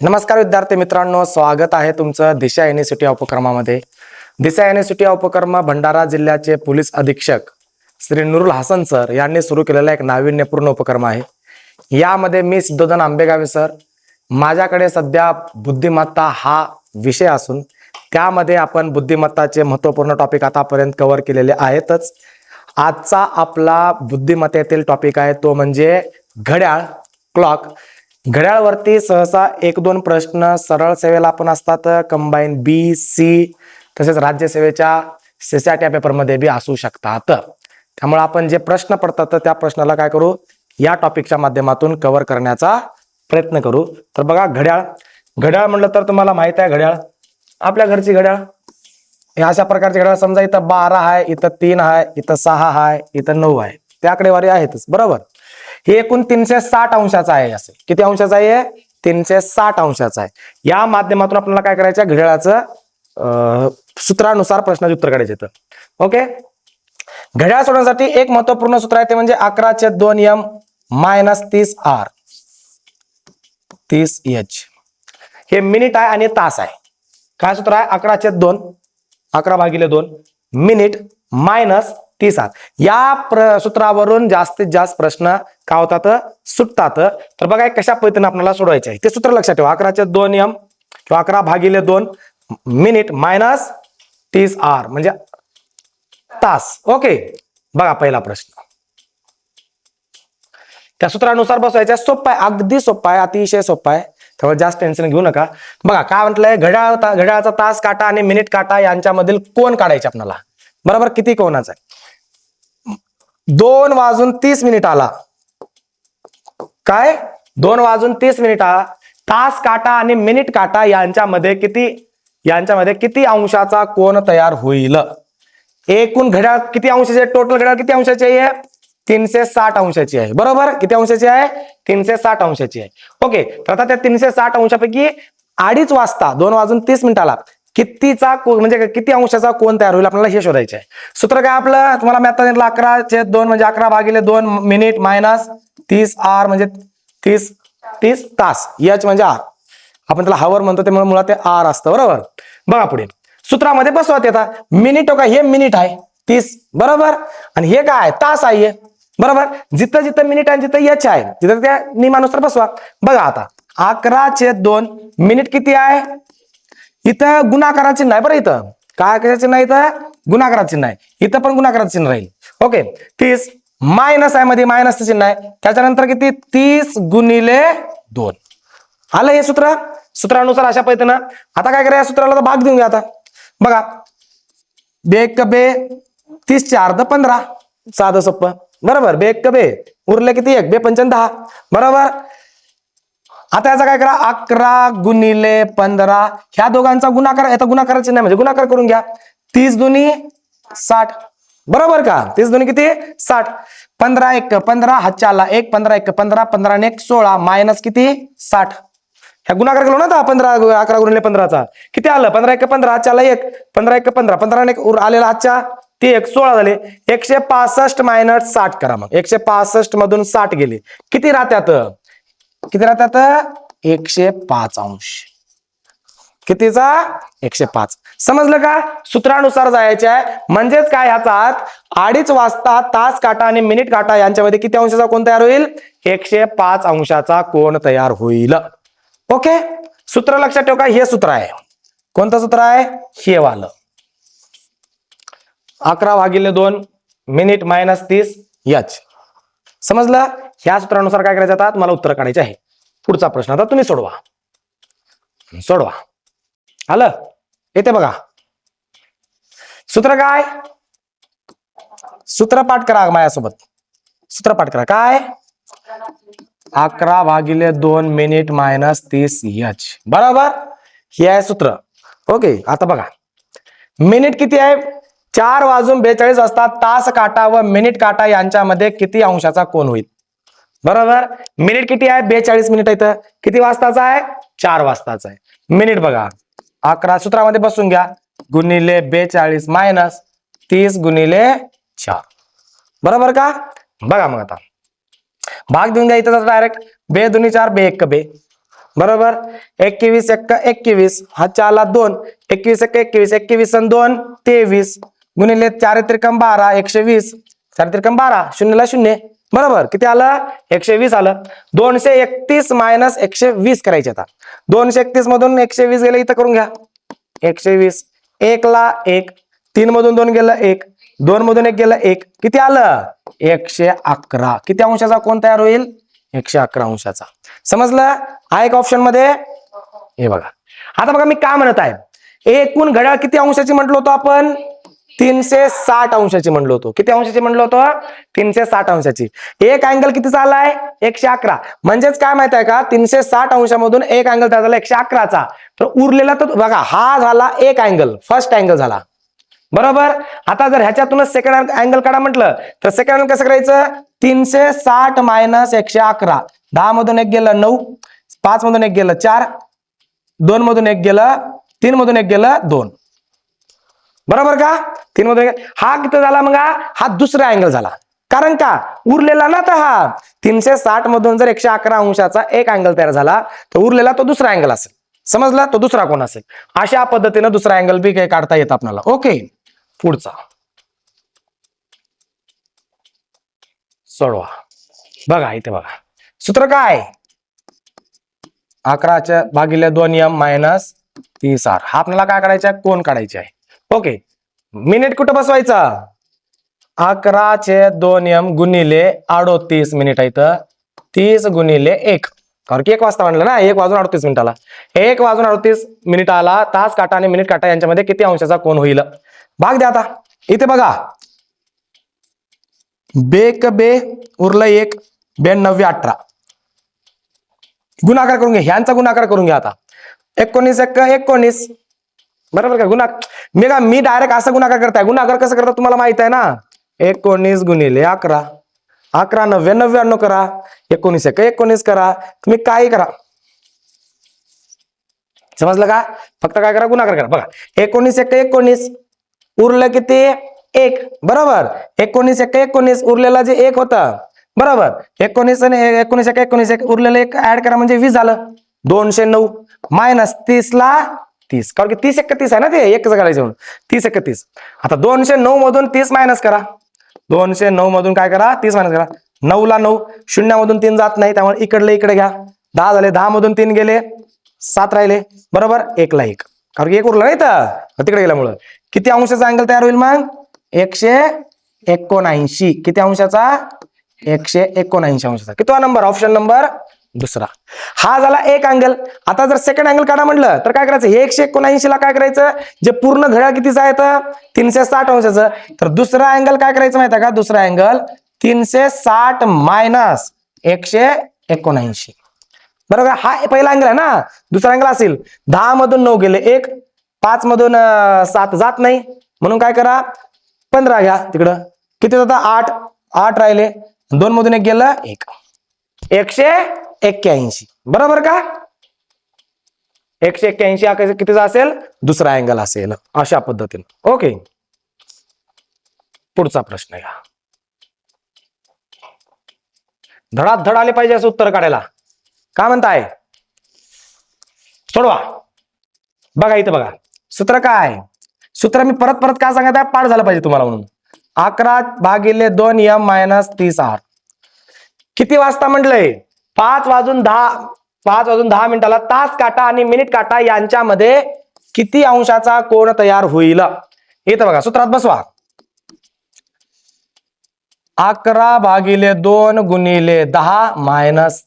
नमस्कार विद्यार्थी मित्रांनो स्वागत आहे तुमचं दिशा युनिव्हर्सिटी उपक्रमामध्ये. दिशा युनिव्हर्सिटी उपक्रम भंडारा जिल्ह्याचे पोलीस अधीक्षक श्री नुरुल हसन सर यांनी सुरू केलेला एक नाविन्यपूर्ण उपक्रम आहे. यामध्ये मी सिद्धोधन आंबेगावे सर माझ्याकडे सध्या बुद्धिमत्ता हा विषय असून त्यामध्ये आपण बुद्धिमत्ताचे महत्त्वपूर्ण टॉपिक आतापर्यंत कव्हर केलेले आहेतच. आजचा आपला बुद्धिमत्तेतील टॉपिक आहे तो म्हणजे घड्याळ क्लॉक घड्याळवरती सहसा एक दोन प्रश्न सरळ सेवेला पण असतात. कंबाईन बी सी तसेच राज्यसेवेच्या सीसीआरटी पेपरमध्ये बी असू शकतात. त्यामुळे आपण जे प्रश्न पडतात त्या प्रश्नाला काय करू? या टॉपिकच्या माध्यमातून कव्हर करण्याचा प्रयत्न करू. तर बघा घड्याळ. घड्याळ म्हणलं तर तुम्हाला माहीत आहे घड्याळ. आपल्या घरची घड्याळ. या अशा प्रकारचे घड्याळ समजा इथं बारा आहे इथं तीन आहे इथं सहा आहे इथं नऊ आहे. त्या आकडेवारी आहेतच. बरोबर? हे एकूण तीनशे साठ अंशाचा आहे असे. किती अंशाचा आहे? तीनशे साठ अंशाचा आहे. या माध्यमातून आपल्याला काय करायचं? घड्याळाचं अं, सूत्रानुसार प्रश्नाचे उत्तर काढायचे येतं ओके? घड्याळ सोडवण्यासाठी एक महत्त्वपूर्ण सूत्र आहे ते म्हणजे अकरा अकराचे दोन एम मायनस तीस आर तीस एच हे मिनिट आहे आणि तास आहे. काय सूत्र आहे? अकराचे दोन अकरा भागिले दोन मिनिट मायनस तीस आर या सूत्रावरून जास्तीत जास्त प्रश्न काय होतात? सुटतात. तर बघा कशा पद्धतीने आपल्याला सोडवायचे आहे? ते सूत्र लक्षात ठेवा. अकराचे दोन एम किंवा अकरा भागिले दोन मिनिट मायनस तीस आर म्हणजे तास. ओके बघा पहिला प्रश्न. त्या सूत्रानुसार बसवायच्या सोपा आहे. अगदी सोपा आहे. अतिशय सोपा आहे. त्यामुळे जास्त टेन्शन घेऊ नका. बघा काय म्हटलंय? घड्याळ घड्याळाचा तास काटा आणि मिनिट काटा यांच्यामधील कोण काढायचे आपल्याला? बरोबर? किती कोणाचा आहे? दोन वाजून तीस मिनिट आला. काय? दोन वाजून तीस मिनिटा तास काटा आणि मिनिट काटा यांच्यामध्ये किती यांच्यामध्ये किती अंशाचा कोण तयार होईल? एकूण घड्याळ किती अंशाचे टोटल घड्याळ किती अंशाची आहे? तीनशे साठ अंशाची आहे. बरोबर? किती अंशाची आहे? तीनशे साठ अंशाची आहे. ओके. तर आता त्या तीनशे साठ अंशापैकी अडीच वाजता दोन वाजून तीस मिनिटाला कितीचा म्हणजे किती अंशाचा कोण तयार होईल आपल्याला हे शोधायचे आहे. सूत्र काय आपलं? तुम्हाला मी आता सांगितलं अकराचे दोन म्हणजे अकरा भागिले दोन मिनिट मायनस तीस आर म्हणजे तीस तीस तास. यच म्हणजे आर आपण त्याला हावर म्हणतो त्यामुळे मुळात ते आर असतं बरोबर? बघा पुढे. सूत्रामध्ये बसवा ते आता. मिनिट का हे मिनिट आहे. तीस बरोबर? आणि हे काय तास आहे हे. बरोबर? जिथं जिथं मिनिट आहे जिथं यच आहे. तिथं त्या नियमानुसार बसवा. बघा आता. अकराचे दोन मिनिट किती आहे? इथं गुणाकारा चिन्ह आहे बरं इथं. काय कशा चिन्ह आहे इथं? गुणाकारा चिन्ह आहे. इथं पण गुणाकारा चिन्ह राहील. ओके तीस मायनस आहे मध्ये मायनसचं चिन्ह आहे. त्याच्यानंतर किती? तीस गुणिले दोन. आलं हे सूत्र? सूत्रानुसार अशा पद्धतीनं. आता काय करा या सूत्राला तर भाग देऊन घ्या आता. बघा. बे बे तीस चार द पंधरा. साधं सोप्प बरोबर. बे बे. उरले किती? एक. बे पंचन दहा. बरोबर? आता याचा काय करा? अकरा गुणिले पंधरा. ह्या दोघांचा गुणाकार याचा गुणाकाराचे नाही म्हणजे गुणाकार करून घ्या. तीस दोन्ही साठ. बरोबर का? तीस दोन्ही किती? साठ. पंधरा एक पंधरा हातच्या एक पंधरा एक पंधरा पंधरा आणि एक सोळा. मायनस किती? साठ. ह्या गुणाकार केलो ना पंधरा अकरा गुणिले पंधराचा. किती आलं? पंधरा एक पंधरा हातच्या एक. पंधरा एक पंधरा. पंधरा एक उर- आलेला हातच्या ते एक सोळा झाले. एकशे पासष्ट मायनस साठ करा मग. एकशे पासष्ट मधून साठ गेले. किती राहत्यात? किती राहतात? एकशे पाच अंश. कितीचा? एकशे पाच. समजलं का? सूत्रानुसार जायचे आहे म्हणजेच काय ह्याचा अडीच वाजता तास काटा आणि मिनिट काटा यांच्यामध्ये किती अंशाचा कोण तयार होईल? एकशे पाच अंशाचा कोण तयार होईल? ओके? सूत्र लक्षात ठेव का? हे सूत्र आहे. कोणतं सूत्र आहे? हे वालं. अकरा भागिले दोन मिनिट मायनस तीस यच. समजलं? ह्या सूत्रानुसार काय करायचं आता? मला उत्तर काढायचे आहे. पुढचा प्रश्न आता तुम्ही सोडवा. सोडवा. आलं? येते बघा. सूत्र काय? सूत्रपाठ करा माझ्यासोबत. सूत्रपाठ करा. काय? अकरा भागिले दोन मिनिट मायनस तीस एच बरोबर? हे आहे सूत्र. ओके आता बघा. मिनिट किती आहे? चार वाजून बेचाळीस वाजता तास काटा व मिनिट काटा यांच्यामध्ये किती अंशाचा कोण होईल? बरोबर? मिनिट किती आहे? बेचाळीस मिनिट इथं. किती वाजताचा आहे? चार वाजताचा आहे. मिनिट बघा. अकरा सूत्रामध्ये बसून घ्या. गुणिले बेचाळीस मायनस तीस गुणिले चार. बरोबर का? बघा मग आता. भाग देऊन घ्या इथं डायरेक्ट बे दोन्ही चार बे एक बे. बरोबर? एकवीस एक्क एकवीस. हा चारला दोन. एकवीस एक एकवीस. एकवीस आणि दोन तेवीस. गुणिले चार त्रिकम बारा एकशे वीस. चार त्रिकम बारा. शून्यला शून्य. बरोबर किती आलं? एकशे वीस आलं. दोनशे एकतीस मायनस एकशे वीस करायचे आता. दोनशे एकतीस मधून एकशे वीस गेलं इथं करून घ्या. एकशे वीस एक ला एक. तीन मधून दोन गेलं एक. दोन मधून एक गेलं एक. किती आलं? एकशे अकरा किती अंशाचा कोण तयार होईल? एकशे अकरा अंशाचा. समजलं? हा एक ऑप्शनमध्ये. हे बघा. आता बघा मी काय म्हणत आहे. एकूण घड्याळ किती अंशाची म्हटलो होतो आपण? तीनशे साठ अंशाची म्हणलो होतो. किती अंशाची म्हणलो होतो? तीनशे साठ अंशाची. एक अँगल किती चाललाय? एकशे अकरा. म्हणजेच काय माहीत आहे का? तीनशे साठ अंशामधून एक अँगल त्या झाला एकशे अकराचा. तर उरलेला तर बघा हा झाला एक अँगल फर्स्ट अँगल झाला. बरोबर? आता जर ह्याच्यातूनच सेकंड अँगल काढा म्हटलं तर सेकंड अँगल कसं करायचं? तीनशे साठ मायनस एकशे अकरा. दहा मधून एक गेलं नऊ. पाच मधून एक गेलं चार. दोन मधून एक गेलं तीन मधून एक गेलं दोन. बरोबर का? तीन मधून हा किती झाला मग? हा दुसरा अँगल झाला. कारण का? उरलेला ना तर हा. तीनशे साठ मधून जर एकशे अकरा अंशाचा एक अँगल तयार झाला तर उरलेला तो दुसरा अँगल असेल. समजला? तो दुसरा कोण असेल. अशा पद्धतीनं दुसरा अँगल बी काही काढता येत आपल्याला. ओके पुढचा. सोडवा. बघा इथे बघा. सूत्र काय? अकराच्या भागिले दोन एम मायनस तीस आर हा आपल्याला काय काढायचा? आहे कोण काढायचे आहे? ओके मिनिट कुठं बसवायचा? अकराचे दोन एम गुणिले अडोतीस मिनिट आहे इथं. तीस गुणिले एक. कारण की एक वाजता म्हणलं ना एक वाजून अडतीस मिनिटाला. एक वाजून अडतीस मिनिट आला तास काटा आणि मिनिट काटा यांच्यामध्ये किती अंशाचा कोण होईल? भाग द्या आता. इथे बघा. बेक बे उरलं एक ब्याण्णव्वे अठरा. गुणाकार करून घ्या. ह्यांचा गुणाकार करून घ्या आता. एकोणीस एक एकोणीस. बरोबर का? गुन्हा मी का मी डायरेक्ट असं गुणाकार करताय? गुन्हागार कसं करता तुम्हाला माहीत आहे ना? एकोणीस गुणिले अकरा. अकरा नव्या नव्याण्णव करा. एकोणीस एक एकोणीस करा. तुम्ही काही करा. समजलं का? फक्त काय करा? गुन्हागार करा. बघा. एकोणीस एक एकोणीस. उरलं किती एक. बरोबर? एकोणीस एक एकोणीस. उरलेला जे एक होतं. बरोबर? एकोणीस आणि एकोणीस एक एकोणीस एक. उरलेलं एक ऍड करा म्हणजे वीस झालं. दोनशे नऊ. मायनस तीस ला तीस. कारण की तीस एकतीस आहे ना ते? एकच करायचं म्हणून. तीस एकतीस. आता दोनशे नऊ मधून तीस मायनस करा. दोनशे नऊ मधून काय करा? तीस मायनस करा. नऊ ला नऊ. शून्यामधून तीन जात नाही त्यामुळे इकडले इकडे घ्या. दहा झाले दहा मधून तीन गेले. सात राहिले. बरोबर? एकला एक. कारण की एक उरलं नाही तर तिकडे गेल्यामुळं. किती अंशाचा अँगल तयार होईल मग? एकशे एकोणऐंशी. किती अंशाचा? एकशे एकोणऐंशी अंशाचा. किती नंबर ऑप्शन नंबर दुसरा. हा झाला एक अँगल आता जर सेकंड अँगल काढा म्हटलं तर काय करायचं? हे एकशे एकोणऐंशी ला काय करायचं? जे पूर्ण घड्याळ कितीचं आहे तर? तीनशे साठ अंशाचं. तर दुसरा अँगल काय करायचं माहिती आहे का? दुसरा अँगल तीनशे साठ मायनस एकशे एकोणऐंशी. बरोबर? हा पहिला अँगल आहे ना? दुसरा अँगल असेल. दहा मधून नऊ गेले एक. पाच मधून सात जात नाही. म्हणून काय करा? पंधरा घ्या तिकडं. किती जातं आठ. आठ राहिले. दोन मधून एक गेलं एक. एकशे एक्क्याऐंशी. बरोबर का? एकशे एक्क्याऐंशी हा कितीचा असेल? दुसरा अँगल असेल. अशा पद्धतीनं. ओके पुढचा प्रश्न घ्या धडात धड आले पाहिजे असं उत्तर काढायला. काय म्हणताय? सोडवा. बघा इथं बघा. सूत्र काय? सूत्र मी परत परत काय सांगत आहे? पाठ झालं पाहिजे तुम्हाला म्हणून. अकरा भागिले दोन एम मायनस तीस आर किती वाजता म्हटलंय? पाच वाजून दहा पाच वाजून दहा मिनिटाला तास काटा आणि मिनिट काटा यांच्यामध्ये किती अंशाचा कोण तयार होईल? येतं बघा सूत्रात बसवा. अकरा भागिले दोन गुणिले दहा मायनस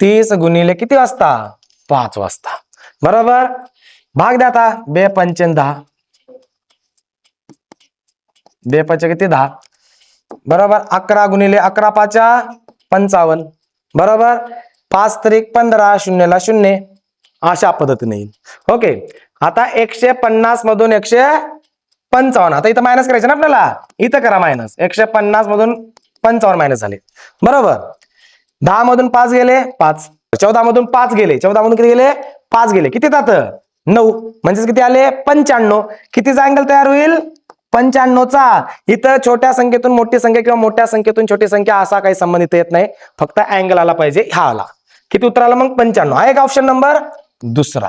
तीस गुणिले किती वाजता? पाच वाजता. बरोबर? भाग द्या आता. बे पंचन दहा. बे पंच किती? दहा. बरोबर? अकरा गुणिले अकरा पाचा पंचावन्न. बरोबर? पाच तारीख पंधरा शून्यला शून्य. अशा पद्धतीने येईल. ओके. आता एकशे पन्नास मधून एकशे पंचावन्न. आता इथं मायनस करायचं ना आपल्याला? इथं करा मायनस एकशे पन्नास मधून पंचावन्न मायनस झाले. बरोबर? दहा मधून पाच गेले पाच. चौदा मधून पाच गेले. चौदा मधून किती गेले? पाच गेले. किती जात नऊ. म्हणजेच किती आले? पंच्याण्णव. कितीचा अँगल तयार होईल? पंच्याण्णवचा. इथं छोट्या संख्येतून मोठी संख्या किंवा मोठ्या संख्येतून छोटी संख्या असा काही संबंध येत नाही. फक्त अँगल आला पाहिजे हा आला. किती उत्तर आलं मग? पंच्याण्णव. आहे का ऑप्शन नंबर दुसरा.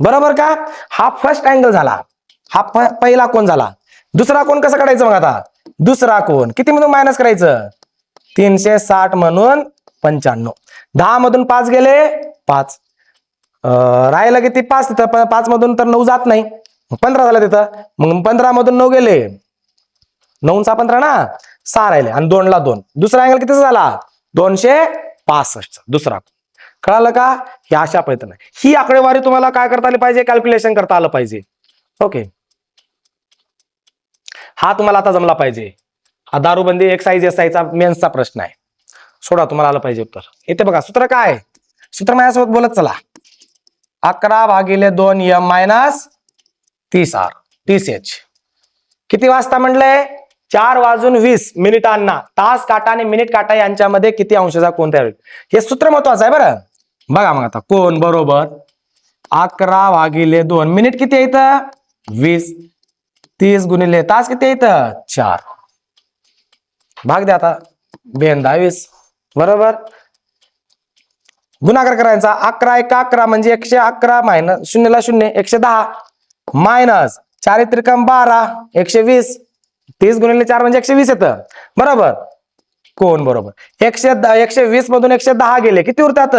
बरोबर का? हा फर्स्ट अँगल झाला. हा पहिला कोण झाला? दुसरा कोण कसं काढायचं मग आता? दुसरा कोण किती मधून मायनस करायचं? तीनशे साठ म्हणून पंच्याण्णव. दहा मधून पाच गेले पाच. राहिलं किती? पाच. तर पाच मधून तर नऊ जात नाही. पंधरा झाला तिथं. मग पंधरा मधून नऊ गेले. नऊचा पंधरा ना? सहा राहिले. आणि दोनला दोन. दुसरा अँगल कितीचा झाला? दोनशे पासष्ट. दुसरा. कळालं का? हे अशा पद्धतीने. ही आकडेवारी तुम्हाला काय करता आली पाहिजे? कॅल्क्युलेशन करता आलं पाहिजे. ओके हा तुम्हाला आता जमला पाहिजे. हा दारूबंदी एक्साईज एसआयचा मेन्सचा प्रश्न आहे. सोडा तुम्हाला आलं पाहिजे उत्तर. येते बघा सूत्र काय सूत्र माझ्यासोबत बोलत चला. अकरा भागिले दोन एम मायनस तीस आर तीस एच. किती वाजता म्हटलंय चार वाजून वीस मिनिटांना. तास काटा आणि मिनिट काटा यांच्यामध्ये किती अंशाचा कोण तयार होईल हे सूत्र महत्वाचं आहे बरं. बघा मग आता कोण? बरोबर. अकरा वागिले दोन. मिनिट किती येत वीस. तीस गुणिले तास किती येत चार. भाग द्या आता. बेन दहावीस बरोबर? गुणाकार करायचा. अकरा एक अकरा म्हणजे एकशे अकरा मायनस शून्यला शून्य एकशे दहा. मायनस चार त्रिकम बारा एकशे वीस. तीस गुणिले चार म्हणजे एकशे वीस येतं. बरोबर? कोण बरोबर? एकशे एकशे वीस मधून एकशे दहा गेले किती उरतात?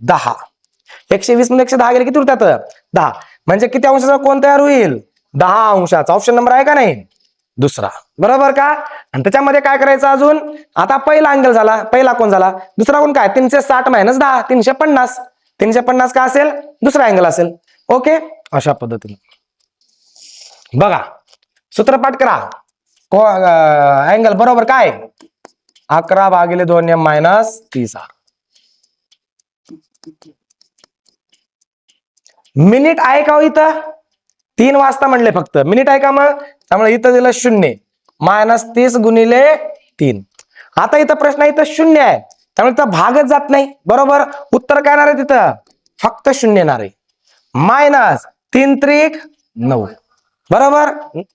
दहा. एकशे वीस मधून एकशे दहा गेले किती उरतात? दहा. म्हणजे किती अंशाचा कोण तयार होईल? दहा अंशाचा. ऑप्शन नंबर आहे का नाही? दुसरा. बरोबर का? आणि त्याच्यामध्ये काय करायचं अजून? आता पहिला अँगल झाला. पहिला कोण झाला? दुसरा कोण? काय? तीनशे साठ मायनस दहा. तीनशे पन्नास. तीनशे पन्नास का असेल? दुसरा अँगल असेल. ओके? अशा पद्धतीने. बघा सूत्रपाठ करा. अँगल बरोबर काय? अकरा भागिले दोन एम मायनस तीस आर मिनिट आहे का हो इथं? तीन वाजता म्हणले फक्त. मिनिट आहे का मग? त्यामुळे इथं दिलं शून्य. मायनस तीस गुणिले तीन. आता इथं प्रश्न आहे इथं शून्य आहे. त्यामुळे इथं भागच जात नाही. बरोबर? उत्तर काय येणार आहे तिथं? फक्त शून्य येणार आहे. मायनस तीन त्रिक नऊ. बरोबर?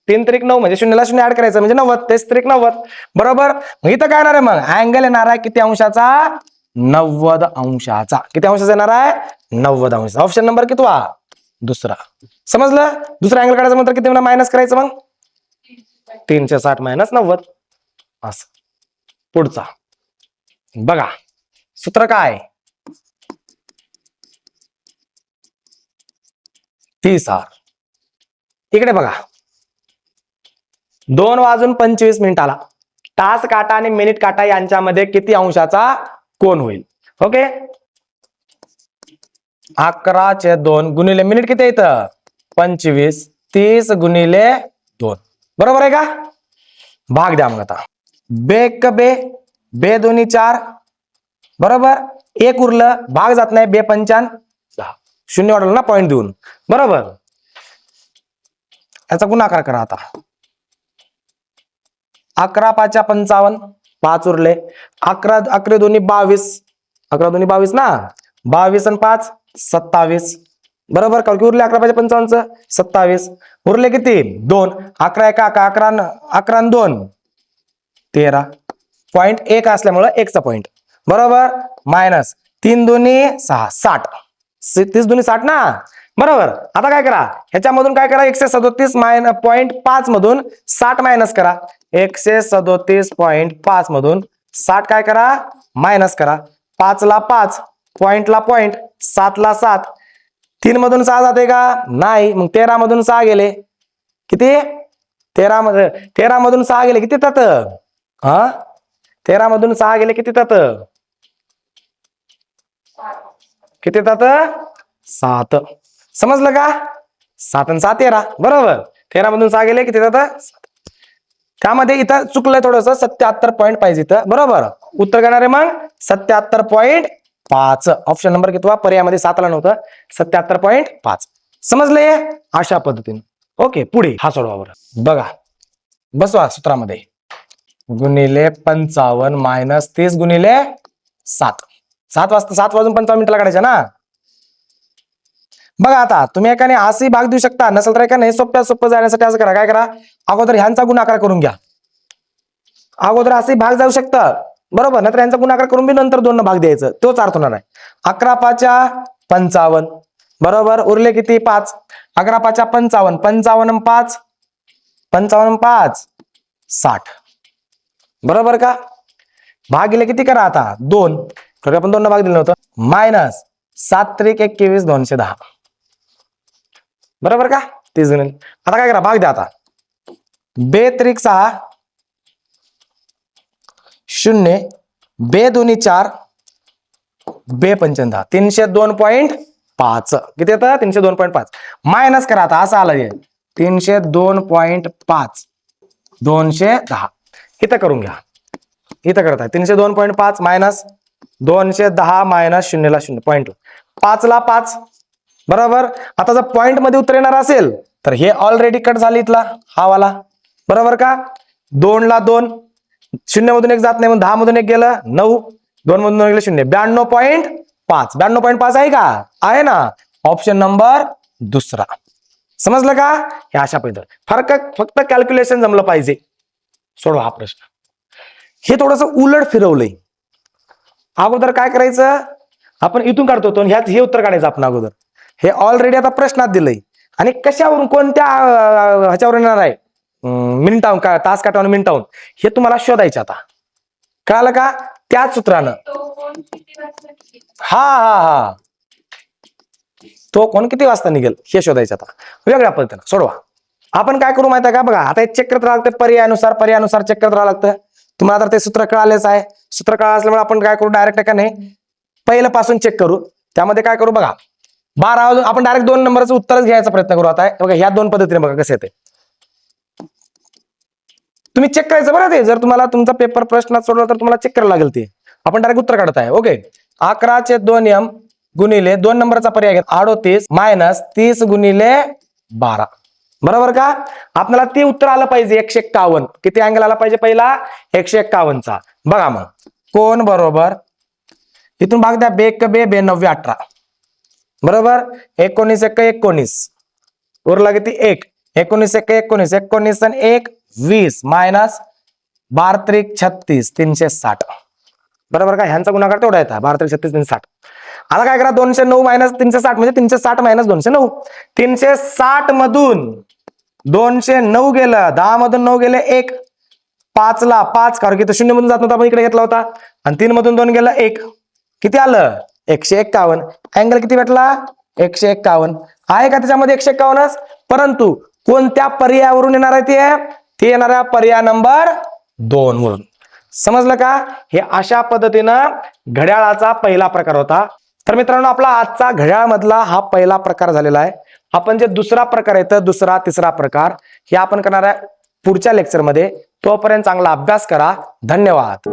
तीन त्रिक नऊ म्हणजे शून्यला शून्य ऍड करायचं म्हणजे नव्वद तेच त्रिक नव्वद. बरोबर? मग इथं काय येणार आहे मग? अँगल येणार आहे किती अंशाचा? नव्वद अंशाचा. किती अंशाचा येणार आहे? नव्वद अंशाचा ऑप्शन नंबर किती वा दुसरा. समजलं? दुसरा अँगल काढायचं म्हणतं किती मायनस करायचं मग? तीनशे साठ मायनस नव्वद. असं. पुढचा. बघा. सूत्र काय? तीस आर इकडे बघा. दोन वाजून पंचवीस मिनिटाला. तास काटा आणि मिनिट काटा यांच्यामध्ये किती अंशाचा कोण होईल? ओके? अकराचे दोन गुणिले मिनिट किती येतं पंचवीस तीस गुणिले दोन. बरोबर आहे का? भाग द्या मग आता. बे क बे बे दोन्ही चार. बरोबर? एक उरलं भाग जात नाही बे पंचान दहा. शून्य वाढवलं ना पॉईंट देऊन. बरोबर? याचा गुणाकार करा आता. अकरा पाच्या पंचावन्न पाच उरले. अकरा अकरा दोन्ही बावीस. अकरा दोन्ही बावीस ना? बावीस आणि पाच सत्तावीस. बरोबर? का की उरले? अकरा पाहिजे पंचावन्न सत्तावीस. उरले किती? दोन. अकरा एका अकरा अकरा अकरा दोन. तेरा. पॉइंट एक असल्यामुळं एकचा पॉइंट बरोबर? मायनस. तीन दोन्ही सहा साठ. तीस दोन्ही साठ ना? बरोबर. आता काय करा? ह्याच्यामधून काय करा? एकशे सदोतीस मायन पॉईंट पाच मधून साठ मायनस करा. एकशे सदोतीस पॉईंट पाच मधून साठ काय करा? मायनस करा. पाच ला पाच पॉईंटला पॉईंट पॉइंट सात. ला सात तीन मधून सहा जाते का? नाही. मग तेरा मधून सहा गेले. किती? तेरा मध्ये तेरा मधून सहा गेले. किती तात? हा? तेरा मधून सहा गेले किती तात? किती येतात? सात. समजलं का? सात आणि सात तेरा. बरोबर. तेरा मधून सहा गेले किती येतात? त्यामध्ये इथं चुकलंय थोडस सत्याहत्तर पॉईंट पाहिजे इथं. बरोबर. उत्तर घेणार आहे मग? सत्याहत्तर पॉईंट पाच. ऑप्शन नंबर कितवा? पर्यायामध्ये सातला नव्हतं. सत्याहत्तर पॉईंट पाच. समजले अशा पद्धतीने. ओके पुढे. हा सोडवा बरं. बघा. बसवा सूत्रामध्ये. गुणिले पंचावन्न मायनस तीस गुणिले सात. सात वाजता सात वाजून पंचावन्न मिनिटाला काढायच्या ना? बघा आता तुम्ही एकाने असंही भाग देऊ शकता नसेल तर एकाने सोप्या सोपं जाण्यासाठी असं करा. काय करा? अगोदर ह्यांचा गुणाकार करून घ्या. अगोदर असंही भाग जाऊ शकतं. बरोबर? ना तर यांचा गुणाकार करून बी नंतर दोन भाग द्यायचं. तोच अर्थ होणार आहे. अकरा पाच्या पंचावन्न. बरोबर? उरले किती? पाच. अकरा पाच्या पंचावन्न. पंचावन्न पाच. पंचावन्न पाच. साठ. बरोबर का? भाग गेले किती करा आता? दोन. तर आपण दोन भाग दिलं नव्हतं. मायनस सात त्रिक एकवीस दोनशे दहा. बरोबर का? तीस गुणिले. आता काय करा? भाग द्या आता. बे त्रिक सहा. शून्य. बे दोन्ही चार. बे पंचन दहा. तीनशे दोन पॉईंट पाच. किती येतं? तीनशे दोन पॉईंट पाच. मायनस करा आता. असं आलं तीनशे दोन पॉईंट पाच. दोनशे दहा. इथं करून घ्या. इथं करत आहे तीनशे दोन पॉईंट पाच मायनस दोनशे दहा मायनस शून्यला शून्य. पॉईंट पाचला पाच. बरोबर? आता जर पॉईंटमध्ये उत्तर येणार असेल तर हे ऑलरेडी कट झाली इथला हा वाला. बरोबर का? दोन ला दोन. शून्य मधून एक जात नाही म्हणून दहा मधून एक गेलं नऊ. दोन मधून गेलं शून्य. ब्याण्णव पॉईंट पाच. ब्याण्णव पॉईंट पाच आहे का? आहे ना. ऑप्शन नंबर दुसरा. समजलं का? हे अशा पद्धत फरक फक्त कॅल्क्युलेशन जमलं पाहिजे. सोडवा हा प्रश्न. हे थोडस उलट फिरवलंय. अगोदर काय करायचं? आपण इथून काढतो होतो, ह्यात हे उत्तर काढायचं आपण अगोदर. हे ऑलरेडी आता प्रश्नात दिलंय. आणि कशावरून कोणत्या ह्याच्यावर येणार आहे? मिनटाऊन का तास काटावून मिनटाऊन हे तुम्हाला शोधायचं आता. कळालं का? त्याच सूत्रानं. हा हा हा. तो कोण किती वाजता निघेल? हे शोधायचं आता. वेगळ्या पद्धतीनं. सोडवा. आपण काय करू माहिती आहे का? बघा आता हे चेक करत राहावं लागतं. पर्यायानुसार पर्यायानुसार चेक करत राहावं लागतं. तुम्हाला आता ते सूत्र कळालेच आहे. सूत्र कळालं असल्यामुळे आपण काय करू? डायरेक्ट का नाही? पहिलं पासून चेक करू. त्यामध्ये काय करू बघा? बारा आपण डायरेक्ट दोन नंबरचं उत्तरच घ्यायचा प्रयत्न करू आता. बघा ह्या दोन पद्धतीने बघा कसं येते तुम्ही चेक करायचं बरं ते. जर तुम्हाला तुमचा पेपर प्रश्न सोडला तर तुम्हाला चेक करायला लागेल ते. आपण डायरेक्ट उत्तर काढत आहे. ओके अकराचे दोन एम गुणिले दोन नंबरचा पर्याय घेत अडोतीस मायनस तीस गुणिले बारा. बरोबर का? आपल्याला ते उत्तर आलं पाहिजे एकशे एक्कावन्न. किती अँगल आला पाहिजे पहिला? एकशे एक्कावन्नचा. बघा मग. कोण बरोबर? इथून भाग द्या. बे बे बेनव्वे अठरा. बरोबर? एकोणीस एक एकोणीस. उरला किती एक. एकोणीस एक एकोणीस. एकोणीस आणि एक वीस. मायनस बारा त्रिक छत्तीस. तीनशे साठ. बरोबर का? ह्यांचा गुणाकार तेवढा येतात बारा त्रिक छत्तीस तीनशे साठ. आता काय करा? दोनशे नऊ मायनस तीनशे साठ म्हणजे तीनशे साठ मायनस दोनशे नऊ. तीनशे साठ मधून दोनशे नऊ गेलं दहा मधून नऊ गेले एक. पाच ला पाच कारण की तो शून्य मधून जात नव्हता आपण इकडे घेतला होता. आणि तीन मधून दोन गेलं एक. किती आलं? एकशे एक्कावन्न. अँगल किती भेटला? एकशे एक्कावन्न. आहे का त्याच्यामध्ये एकशे एक्कावन्नच? परंतु कोणत्या पर्यायावरून येणार आहे ते? ते येणार आहे पर्याय नंबर दोन वरून. समजलं का? हे अशा पद्धतीनं घड्याळाचा पहिला प्रकार होता. तर मित्रांनो आपला आजचा घड्याळमधला हा पहिला प्रकार झालेला आहे. आपण जे दुसरा प्रकार येतं दुसरा तिसरा प्रकार हे आपण करणार आहे पुढच्या लेक्चरमध्ये तोपर्यंत चांगला अभ्यास करा. धन्यवाद.